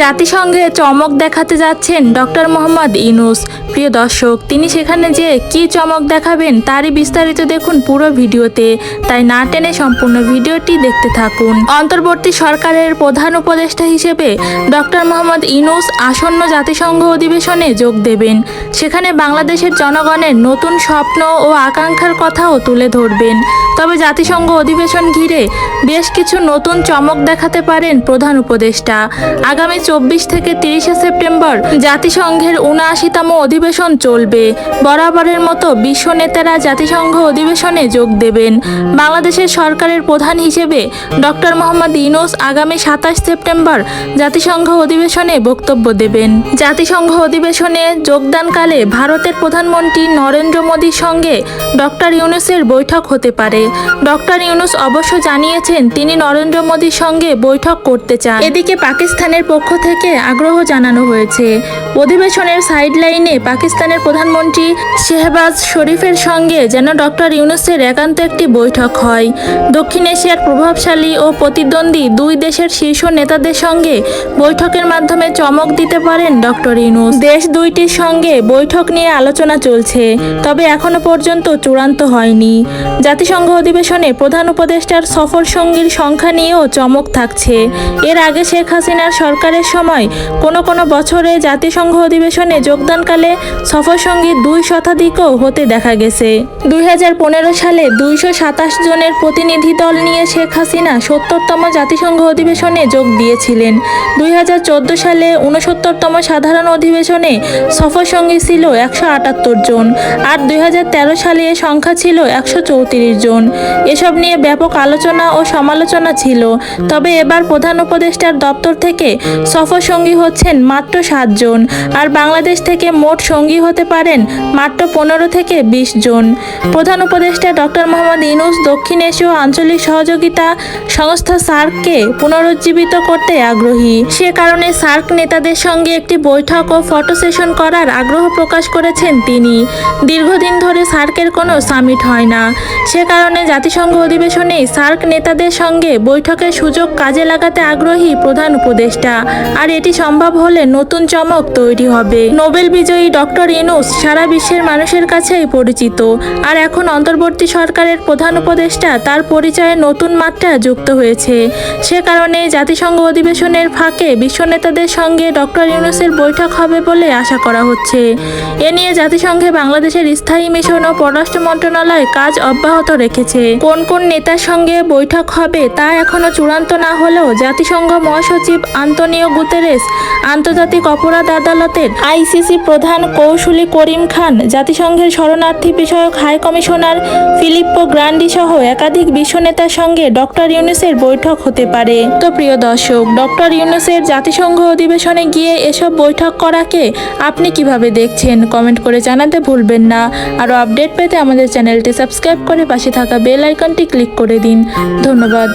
জাতিসংঘে চমক দেখাতে যাচ্ছেন ডক্টর মোহাম্মদ ইনুস প্রিয় দর্শক, তিনি সেখানে যে কি চমক দেখাবেন তারই বিস্তারিত দেখুন পুরো ভিডিওতে। তাই না টেনে সম্পূর্ণ ভিডিওটি দেখতে থাকুন। অন্তর্বর্তী সরকারের প্রধান উপদেষ্টা হিসেবে ডক্টর মোহাম্মদ ইনুস আসন্ন জাতিসংঘ অধিবেশনে যোগ দেবেন। সেখানে বাংলাদেশের জনগণের নতুন স্বপ্ন ও আকাঙ্ক্ষার কথাও তুলে ধরবেন। তবে জাতিসংঘ অধিবেশন ঘিরে বেশ কিছু নতুন চমক দেখাতে পারেন প্রধান উপদেষ্টা। আগামী চব্বিশ থেকে তিরিশে সেপ্টেম্বর জাতিসংঘের উনআশিতম অধিবেশন চলবে। বরাবরের মতো বিশ্ব নেতারা জাতিসংঘ অধিবেশনে যোগ দেবেন। বাংলাদেশের সরকারের প্রধান হিসেবে ডক্টর মোহাম্মদ ইউনুস আগামী সাতাশ সেপ্টেম্বর জাতিসংঘ অধিবেশনে বক্তব্য দেবেন। জাতিসংঘ অধিবেশনে যোগদানকালে ভারতের প্রধানমন্ত্রী নরেন্দ্র মোদীর সঙ্গে ডক্টর ইউনুসের বৈঠক হতে পারে। ডক্টর ইউনুস অবশ্য জানিয়েছেন, তিনি নরেন্দ্র মোদীর সঙ্গে বৈঠক করতে চান। এদিকে পাকিস্তানের পক্ষ থেকে আগ্রহ জানানো হয়েছে। অধিবেশনের সাইডলাইনে পাকিস্তানের প্রধানমন্ত্রী শেহবাজ শরীফের সঙ্গে যেন ডক্টর ইউনুসের একান্ত একটি বৈঠক হয়। দক্ষিণ এশিয়ার প্রভাবশালী ও প্রতিদ্বন্দ্বী দুই দেশের শীর্ষ নেতাদের সঙ্গে বৈঠকের মাধ্যমে চমক দিতে পারেন ডক্টর ইউনুস। দেশ দুইটির সঙ্গে বৈঠক নিয়ে আলোচনা চলছে, তবে এখনও পর্যন্ত চূড়ান্ত হয়নি। জাতিসংঘ অধিবেশনে প্রধান উপদেষ্টার সফর সঙ্গীর সংখ্যা নিয়েও চমক থাকছে। এর আগে শেখ হাসিনার সরকারের সময় কোনো কোনো বছরে জাতিসংঘ অধিবেশনে যোগদানকালে সফর সঙ্গী দুই শতাধিকও হতে দেখা গেছে। দুই হাজার পনেরো সালে দুইশো সাতাশ জনের প্রতিনিধি দল নিয়ে শেখ হাসিনা সত্তরতম জাতিসংঘ অধিবেশনে যোগ দিয়েছিলেন। দুই হাজার চোদ্দ সালে উনসত্তরতম সাধারণ অধিবেশনে সফর সঙ্গী ছিল একশো আটাত্তর জন আর দুই হাজার তেরো সালে এ সংখ্যা ছিল একশো চৌত্রিশ জন। এসব নিয়ে ব্যাপক আলোচনা ও সমালোচনা ছিল। তবে এবার প্রধান উপদেষ্টার দপ্তর থেকে সফর সঙ্গী হচ্ছেন মাত্র সাতজন আর বাংলাদেশ থেকে মোট সঙ্গী হতে পারেন মাত্র পনেরো থেকে বিশ জন। প্রধান উপদেষ্টা ডক্টর মোহাম্মদ ইনুস দক্ষিণ এশীয় আঞ্চলিক সহযোগিতা সংস্থা সার্ককে পুনরুজ্জীবিত করতে আগ্রহী। সে কারণে সার্ক নেতাদের সঙ্গে একটি বৈঠক ও ফটো সেশন করার আগ্রহ প্রকাশ করেছেন তিনি। দীর্ঘদিন ধরে সার্কের কোনো সামিট হয় না। সে কারণে জাতিসংঘ অধিবেশনে সার্ক নেতাদের সঙ্গে বৈঠকের সুযোগ কাজে লাগাতে আগ্রহী প্রধান উপদেষ্টা। আর এটি সম্ভব হলে নতুন চমক তৈরি হবে। নোবেল বিজয়ী ডক্টর ইনুস সারা বিশ্বের মানুষের কাছেই পরিচিত। আর এখন অন্তর্বর্তী সরকারের প্রধান উপদেষ্টা তার পরিচয়ে নতুন মাত্রা যুক্ত হয়েছে। সে কারণে জাতিসংঘ অধিবেশনের ফাঁকে বিশ্ব নেতাদের সঙ্গে ডক্টর ইউনুসের বৈঠক হবে বলে আশা করা হচ্ছে। এ নিয়ে জাতিসংঘে বাংলাদেশের স্থায়ী মিশন ও পররাষ্ট্র মন্ত্রণালয় কাজ অব্যাহত রেখেছে। কোন কোন নেতার সঙ্গে বৈঠক হবে তা এখনও চূড়ান্ত না হলেও জাতিসংঘ মহাসচিব আন্তনিও গুতেরেস আন্তর্জাতিক অপরাধ আদালতের আইসিসি প্রধান কৌশলী করিম খান, জাতিসংঘের শরণার্থী বিষয়ক হাই কমিশনার ফিলিপ্পো গ্রান্ডি সহ একাধিক বিশ্ব নেতার সঙ্গে ডক্টর ইউনুসের বৈঠক হতে পারে। তো প্রিয় দর্শক, ডক্টর ইউনুসের জাতিসংঘ অধিবেশনে গিয়ে এসব বৈঠক করাকে আপনি কীভাবে দেখছেন? কমেন্ট করে জানাতে ভুলবেন না। আরও আপডেট পেতে আমাদের চ্যানেলটি সাবস্ক্রাইব করে পাশে থাকা বেল আইকনটি ক্লিক করে দিন। ধন্যবাদ।